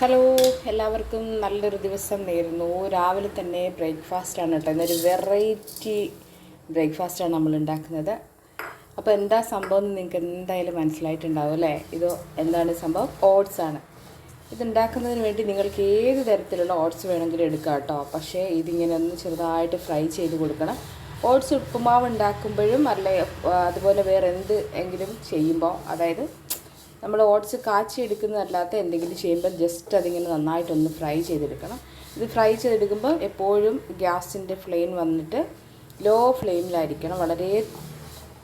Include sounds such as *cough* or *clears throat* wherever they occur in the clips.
Hello എല്ലാവർക്കും നല്ലൊരു ദിവസം നേരുന്നു. രാവിലെ തന്നെ ബ്രേക്ക്ഫാസ്റ്റാണ് കേട്ടോ. ഇന്നൊരു വെറൈറ്റി ബ്രേക്ക്ഫാസ്റ്റാണ് നമ്മൾ ഉണ്ടാക്കുന്നത്. അപ്പോൾ എന്താ സംഭവം എന്ന് നിങ്ങൾക്ക് എന്തായാലും മനസ്സിലായിട്ടുണ്ടാവും അല്ലേ? ഇത് എന്താണ് സംഭവം? ഓട്സ് ആണ്. ഇതുണ്ടാക്കുന്നതിന് വേണ്ടി നിങ്ങൾക്ക് ഏത് തരത്തിലുള്ള ഓട്സ് വേണമെങ്കിലും എടുക്കാം കേട്ടോ. പക്ഷേ ഇതിങ്ങനെ ഒന്ന് ചെറുതായിട്ട് ഫ്രൈ ചെയ്ത് കൊടുക്കണം. ഓട്സ് ഉപ്പുമാവ് ഉണ്ടാക്കുമ്പോഴും അല്ലെ അതുപോലെ വേറെ എന്ത് എങ്കിലും ചെയ്യുമ്പോൾ അതായത് നമ്മൾ ഓട്സ് കാച്ചി എടുക്കുന്നതല്ലാത്ത എന്തെങ്കിലും ചെയ്യുമ്പോൾ ജസ്റ്റ് അതിങ്ങനെ നന്നായിട്ടൊന്ന് ഫ്രൈ ചെയ്തെടുക്കണം. ഇത് ഫ്രൈ ചെയ്തെടുക്കുമ്പോൾ എപ്പോഴും ഗ്യാസിന്റെ ഫ്ലെയിം വന്നിട്ട് ലോ ഫ്ലെയിമിലായിരിക്കണം. വളരെ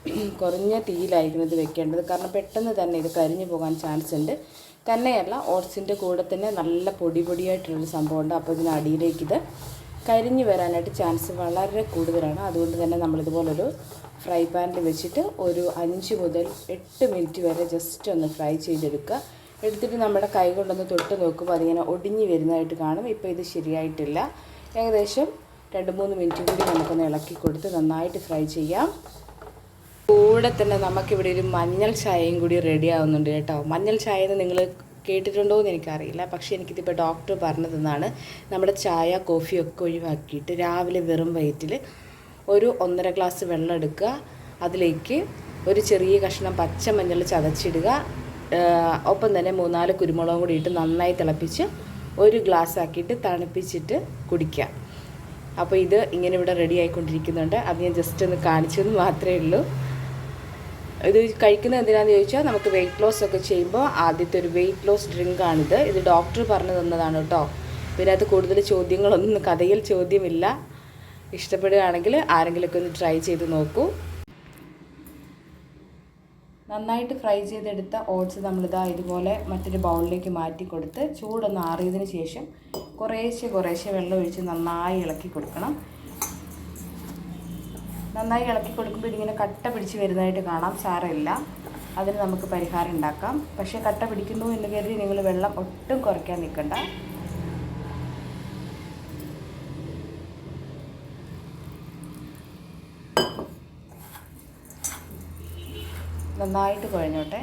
*clears throat* കുറഞ്ഞ തീയിലായിരിക്കണം ഇത് വെക്കേണ്ടത്. കാരണം പെട്ടെന്ന് തന്നെ ഇത് കരിഞ്ഞു പോകാൻ ചാൻസ് ഉണ്ട്. തന്നെയല്ല ഓട്സിന്റെ കൂടെ തന്നെ നല്ല പൊടി പൊടിയായിട്ടുള്ളൊരു സംഭവമുണ്ട്. അപ്പോൾ ഇതിന് അടിയിലേക്ക് ഇത് കരിഞ്ഞു വരാനായിട്ട് ചാൻസ് വളരെ കൂടുതലാണ്. അതുകൊണ്ട് തന്നെ നമ്മളിതുപോലൊരു ഫ്രൈ പാനിൽ വെച്ചിട്ട് ഒരു അഞ്ച് മുതൽ എട്ട് മിനിറ്റ് വരെ ജസ്റ്റ് ഒന്ന് ഫ്രൈ ചെയ്തെടുക്കുക. എടുത്തിട്ട് നമ്മുടെ കൈ കൊണ്ടൊന്ന് തൊട്ട് നോക്കുമ്പോൾ അതിങ്ങനെ ഒടിഞ്ഞു വരുന്നതായിട്ട് കാണും. ഇപ്പോൾ ഇത് ശരിയായിട്ടില്ല. ഏകദേശം രണ്ട് മൂന്ന് മിനിറ്റ് കൂടി നമുക്കൊന്ന് ഇളക്കി കൊടുത്ത് നന്നായിട്ട് ഫ്രൈ ചെയ്യാം. കൂടെ തന്നെ നമുക്കിവിടെ ഒരു മഞ്ഞൾ ചായയും കൂടി റെഡി ആവുന്നുണ്ട് കേട്ടോ. മഞ്ഞൾ ചായ എന്ന് നിങ്ങൾ കേട്ടിട്ടുണ്ടോ എന്ന് എനിക്കറിയില്ല. പക്ഷേ എനിക്കിതിപ്പോൾ ഡോക്ടർ പറഞ്ഞു തന്നാണ് നമ്മുടെ ചായ കോഫിയൊക്കെ ഒഴിവാക്കിയിട്ട് രാവിലെ വെറും വയറ്റിൽ ഒരു ഒന്നര ഗ്ലാസ് വെള്ളം എടുക്കുക. അതിലേക്ക് ഒരു ചെറിയ കഷ്ണം പച്ചമഞ്ഞൾ ചതച്ചിടുക. ഒപ്പം തന്നെ മൂന്നാൽ കുരുമുളകും കൂടി ഇട്ട് നന്നായി തിളപ്പിച്ച് ഒരു ഗ്ലാസ് ആക്കിയിട്ട് തണുപ്പിച്ചിട്ട് കുടിക്കുക. അപ്പോൾ ഇത് ഇങ്ങനെ ഇവിടെ റെഡി ആയിക്കൊണ്ടിരിക്കുന്നുണ്ട്. അത് ഞാൻ ജസ്റ്റ് ഒന്ന് കാണിച്ചെന്ന് മാത്രമേ ഉള്ളൂ. ഇത് കഴിക്കുന്നത് എന്തിനാന്ന് ചോദിച്ചാൽ നമുക്ക് വെയിറ്റ് ലോസ് ഒക്കെ ചെയ്യുമ്പോൾ ആദ്യത്തെ ഒരു വെയിറ്റ് ലോസ് ഡ്രിങ്ക് ആണിത്. ഇത് ഡോക്ടർ പറഞ്ഞു തന്നതാണ് കേട്ടോ. പിന്നെ അത് കൂടുതൽ ചോദ്യങ്ങളൊന്നും കഥയിൽ ചോദ്യമില്ല. ഇഷ്ടപ്പെടുകയാണെങ്കിൽ ആരെങ്കിലുമൊക്കെ ഒന്ന് ട്രൈ ചെയ്ത് നോക്കൂ. നന്നായിട്ട് ഫ്രൈ ചെയ്തെടുത്ത ഓട്സ് നമ്മളിതാ ഇതുപോലെ മറ്റൊരു ബൗളിലേക്ക് മാറ്റി കൊടുത്ത് ചൂടൊന്ന് ആറിയതിന് ശേഷം കുറേശ്ശെ കുറേശ്ശെ വെള്ളം ഒഴിച്ച് നന്നായി ഇളക്കി കൊടുക്കണം. നന്നായി ഇളക്കി കൊടുക്കുമ്പോൾ ഇതിങ്ങനെ കട്ട പിടിച്ച് വരുന്നതായിട്ട് കാണാം സാരമില്ല. അതിന് നമുക്ക് പരിഹാരം ഉണ്ടാക്കാം. പക്ഷേ കട്ട പിടിക്കുന്നു എന്ന് കരുതി നിങ്ങൾ വെള്ളം ഒട്ടും കുറയ്ക്കാൻ നിൽക്കണ്ട. നന്നായിട്ട് കുഴഞ്ഞോട്ടെ.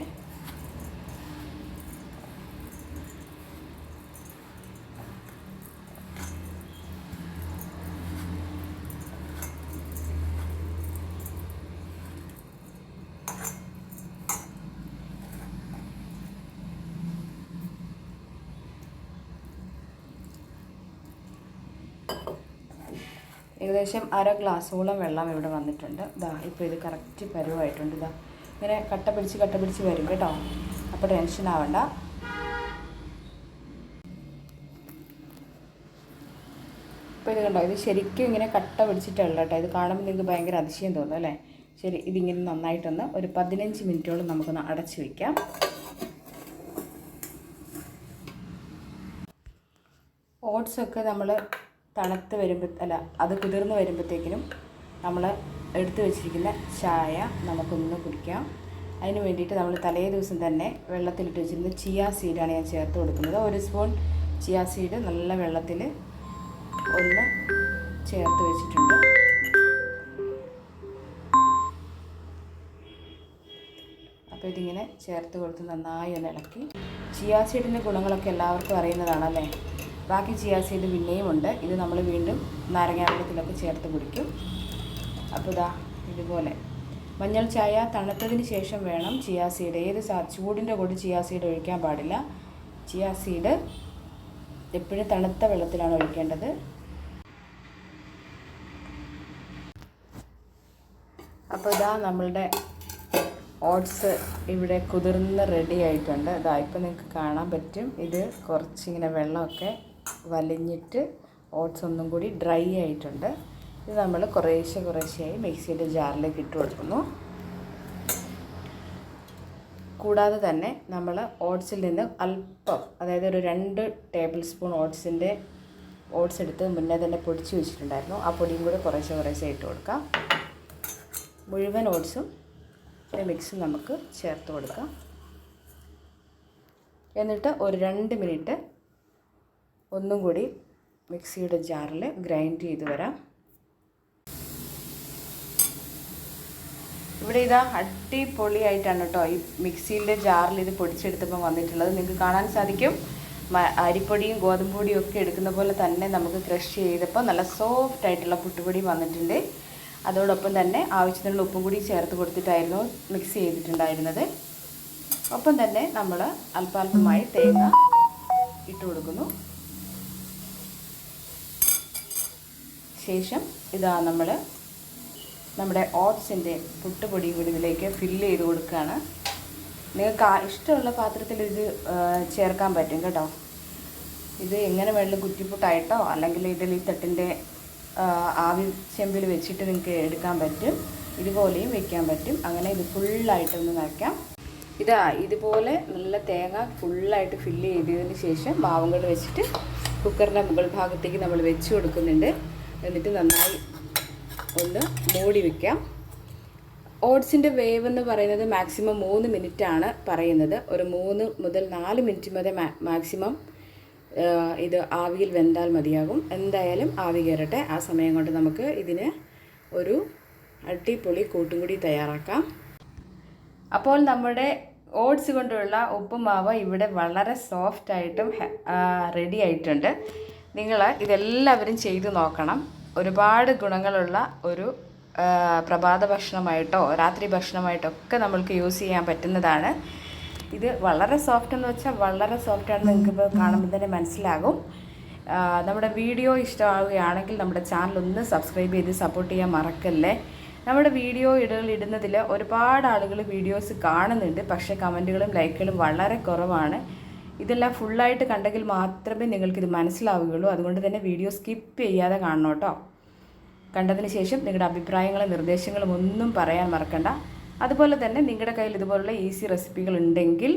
ഏകദേശം അര ഗ്ലാസ്സോളം വെള്ളം ഇവിടെ വന്നിട്ടുണ്ട്. ഇതാ ഇപ്പോൾ ഇത് കറക്റ്റ് പരുവായിട്ടുണ്ട്. ഇതാ ഇങ്ങനെ കട്ട പിടിച്ച് കട്ട പിടിച്ച് വരും കേട്ടോ. അപ്പോൾ ടെൻഷൻ ആവണ്ട. ഇപ്പോൾ ഇത് കണ്ടോ ഇത് ശരിക്കും ഇങ്ങനെ കട്ട പിടിച്ചിട്ടുള്ള കേട്ടോ. ഇത് കാണുമ്പോൾ നിങ്ങൾക്ക് ഭയങ്കര അതിശയം തോന്നും അല്ലേ? ശരി ഇതിങ്ങനെ നന്നായിട്ടൊന്ന് ഒരു പതിനഞ്ച് മിനിറ്റോളം നമുക്കൊന്ന് അടച്ചു വയ്ക്കാം ഓട്സൊക്കെ നമ്മൾ തണുത്ത് വരുമ്പോൾ അല്ല അത് കുതിർന്ന് വരുമ്പോഴത്തേക്കിനും നമ്മൾ എടുത്തു വെച്ചിരിക്കുന്ന ചായ നമുക്കൊന്ന് കുടിക്കാം. അതിന് വേണ്ടിയിട്ട് നമ്മൾ തലേ ദിവസം തന്നെ വെള്ളത്തിലിട്ട് വെച്ചിരുന്ന ചിയാ സീഡാണ് ഞാൻ ചേർത്ത് കൊടുക്കുന്നത്. ഒരു സ്പൂൺ ചിയാ സീഡ് നല്ല വെള്ളത്തിൽ ഒന്ന് ചേർത്ത് വെച്ചിട്ടുണ്ട്. അപ്പോൾ ഇതിങ്ങനെ ചേർത്ത് കൊടുത്ത് നന്നായി ഒന്ന് ഇളക്കി. ചിയാ സീഡിന്റെ ഗുണങ്ങളൊക്കെ എല്ലാവർക്കും അറിയുന്നതാണല്ലേ? ബാക്കി ചിയാ സീഡ് പിന്നെയും ഉണ്ട്. ഇത് നമ്മൾ വീണ്ടും നാരങ്ങാവെള്ളത്തിലൊക്കെ ചേർത്ത് കുടിക്കും. അപ്പോൾ ഇതാ ഇതുപോലെ. മഞ്ഞൾ ചായ തണുത്തതിന് ശേഷം വേണം ചിയാ സീഡ് ഏത് സാ ചൂടിന്റെ കൂടെ ചിയാ സീഡ് ഒഴിക്കാൻ പാടില്ല. ചിയാ സീഡ് എപ്പോഴും തണുത്ത വെള്ളത്തിലാണ് ഒഴിക്കേണ്ടത്. അപ്പോൾ ഇതാ നമ്മളുടെ ഓട്സ് ഇവിടെ കുതിർന്ന് റെഡി ആയിട്ടുണ്ട്. ഇതാ ഇപ്പം നിങ്ങൾക്ക് കാണാൻ പറ്റും. ഇത് കുറച്ചിങ്ങനെ വെള്ളമൊക്കെ വലിഞ്ഞിട്ട് ഓട്സ് ഒന്നും കൂടി ഡ്രൈ ആയിട്ടുണ്ട്. ഇത് നമ്മൾ കുറേശ്ശെ കുറേശ്ശെയായി മിക്സിയുടെ ജാറിലേക്ക് ഇട്ട് കൊടുക്കുന്നു. കൂടാതെ തന്നെ നമ്മൾ ഓട്സിൽ നിന്ന് അല്പം അതായത് ഒരു രണ്ട് ടേബിൾ സ്പൂൺ ഓട്സിന്റെ ഓട്സ് എടുത്ത് മുന്നേ തന്നെ പൊടിച്ച് വെച്ചിട്ടുണ്ടായിരുന്നു. ആ പൊടിയും കൂടെ കുറേശ്ശെ കുറേശ്ശെ ഇട്ട് കൊടുക്കാം. മുഴുവൻ ഓട്സും മിക്സും നമുക്ക് ചേർത്ത് കൊടുക്കാം. എന്നിട്ട് ഒരു രണ്ട് മിനിറ്റ് ഒന്നും കൂടി മിക്സിയുടെ ജാറിൽ ഗ്രൈൻഡ് ചെയ്ത് വരാം. ഇവിടെ ഇതാ അടിപൊളിയായിട്ടാണ് കേട്ടോ. ഈ മിക്സിയിലെ ജാറിൽ ഇത് പൊടിച്ചെടുത്തപ്പോൾ വന്നിട്ടുള്ളത്. നിങ്ങൾക്ക് കാണാൻ സാധിക്കും. അരിപ്പൊടിയും ഗോതമ്പ് പൊടിയും ഒക്കെ എടുക്കുന്ന പോലെ തന്നെ നമുക്ക് ക്രഷ് ചെയ്തപ്പോൾ നല്ല സോഫ്റ്റ് ആയിട്ടുള്ള പുട്ടുപൊടി വന്നിട്ടുണ്ട്. അതോടൊപ്പം തന്നെ ആവശ്യത്തിനുള്ള ഉപ്പും കൂടി ചേർത്ത് കൊടുത്തിട്ടായിരുന്നു മിക്സ് ചെയ്തിട്ടുണ്ടായിരുന്നത്. ഒപ്പം തന്നെ നമ്മൾ അല്പാൽപമായി തേങ്ങ ഇട്ട് കൊടുക്കുന്നു. ശേഷം ഇതാ നമ്മൾ നമ്മുടെ ഓട്സിന്റെ പുട്ടുപൊടിയും കൂടി ഇതിലേക്ക് ഫില്ല് ചെയ്ത് കൊടുക്കുകയാണ്. നിങ്ങൾക്ക് ഇഷ്ടമുള്ള പാത്രത്തിൽ ഇത് ചേർക്കാൻ പറ്റും കേട്ടോ. ഇത് എങ്ങനെ വേണമെങ്കിലും കുറ്റിപ്പുട്ടായിട്ടോ അല്ലെങ്കിൽ ഇഡലി തട്ടിന്റെ ആവി ചെമ്പിൽ വെച്ചിട്ട് നിങ്ങൾക്ക് എടുക്കാൻ പറ്റും. ഇതുപോലെയും വെക്കാൻ പറ്റും. അങ്ങനെ ഇത് ഫുള്ളായിട്ടൊന്ന് നിറയ്ക്കാം ഇതാ ഇതുപോലെ നല്ല തേങ്ങ ഫുള്ളായിട്ട് ഫില്ല് ചെയ്തതിന് ശേഷം മാവും വെച്ചിട്ട് കുക്കറിന്റെ മുകൾ ഭാഗത്തേക്ക് നമ്മൾ വെച്ച് കൊടുക്കുന്നുണ്ട്. എന്നിട്ട് നന്നായി ഒന്ന് മൂടി വയ്ക്കാം ഓട്സിന്റെ വേവ് എന്ന് പറയുന്നത് മാക്സിമം മൂന്ന് ആണ് പറയുന്നത്. ഒരു മൂന്ന് മുതൽ നാല് മിനിറ്റ് വരെ മാക്സിമം ഇത് ആവിയിൽ വെന്താൽ മതിയാകും. എന്തായാലും ആവി കയറട്ടെ. ആ സമയം കൊണ്ട് നമുക്ക് ഇതിന് ഒരു അടിപൊളി കൂട്ടും കൂടി തയ്യാറാക്കാം. അപ്പോൾ നമ്മുടെ ഓട്സ് കൊണ്ടുള്ള ഉപ്പുമാവ് ഇവിടെ വളരെ സോഫ്റ്റായിട്ടും റെഡി ആയിട്ടുണ്ട്. നിങ്ങൾ ഇതെല്ലാവരും ചെയ്തു നോക്കണം. ഒരുപാട് ഗുണങ്ങളുള്ള ഒരു പ്രഭാത ഭക്ഷണമായിട്ടോ രാത്രി ഭക്ഷണമായിട്ടോ ഒക്കെ നമ്മൾക്ക് യൂസ് ചെയ്യാൻ പറ്റുന്നതാണ്. ഇത് വളരെ സോഫ്റ്റ് എന്ന് വെച്ചാൽ വളരെ സോഫ്റ്റ് ആണെന്ന് നിങ്ങൾക്ക് ഇപ്പോൾ കാണുമ്പോൾ തന്നെ മനസ്സിലാകും. നമ്മുടെ വീഡിയോ ഇഷ്ടമാവുകയാണെങ്കിൽ നമ്മുടെ ചാനൽ ഒന്ന് സബ്സ്ക്രൈബ് ചെയ്ത് സപ്പോർട്ട് ചെയ്യാൻ മറക്കല്ലേ. നമ്മുടെ വീഡിയോ ഇടകൾ ഇടുന്നതിൽ ഒരുപാട് ആളുകൾ വീഡിയോസ് കാണുന്നുണ്ട്. പക്ഷേ കമന്റുകളും ലൈക്കുകളും വളരെ കുറവാണ്. ഇതെല്ലാം ഫുള്ളായിട്ട് കണ്ടെങ്കിൽ മാത്രമേ നിങ്ങൾക്കിത് മനസ്സിലാവുകയുള്ളൂ. അതുകൊണ്ട് തന്നെ വീഡിയോ സ്കിപ്പ് ചെയ്യാതെ കാണണം കേട്ടോ. കണ്ടതിന് ശേഷം നിങ്ങളുടെ അഭിപ്രായങ്ങളും നിർദ്ദേശങ്ങളും ഒന്നും പറയാൻ മറക്കണ്ട. അതുപോലെ തന്നെ നിങ്ങളുടെ കയ്യിൽ ഇതുപോലുള്ള ഈസി റെസിപ്പികൾ ഉണ്ടെങ്കിൽ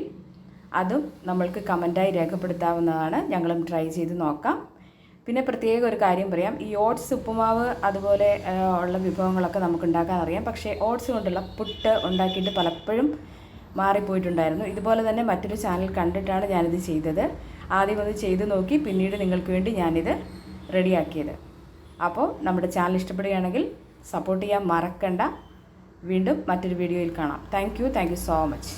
അതും നമ്മൾക്ക് കമന്റായി രേഖപ്പെടുത്താവുന്നതാണ്. ഞങ്ങളും ട്രൈ ചെയ്ത് നോക്കാം. പിന്നെ പ്രത്യേക ഒരു കാര്യം പറയാം. ഈ ഓട്സ് ഉപ്പുമാവ് അതുപോലെ ഉള്ള വിഭവങ്ങളൊക്കെ നമുക്ക് ഉണ്ടാക്കാൻ അറിയാം. പക്ഷേ ഓട്സ് കൊണ്ടുള്ള പുട്ട് ഉണ്ടാക്കിയിട്ട് പലപ്പോഴും മാറിപ്പോയിട്ടുണ്ടായിരുന്നു. ഇതുപോലെ തന്നെ മറ്റൊരു ചാനൽ കണ്ടിട്ടാണ് ഞാനിത് ചെയ്തത്. ആദ്യം ഒന്ന് ചെയ്ത് നോക്കി പിന്നീട് നിങ്ങൾക്ക് വേണ്ടി ഞാനിത് റെഡിയാക്കിയത്. അപ്പോൾ നമ്മുടെ ചാനൽ ഇഷ്ടപ്പെടുകയാണെങ്കിൽ സപ്പോർട്ട് ചെയ്യാൻ മറക്കണ്ട. വീണ്ടും മറ്റൊരു വീഡിയോയിൽ കാണാം. Thank you so much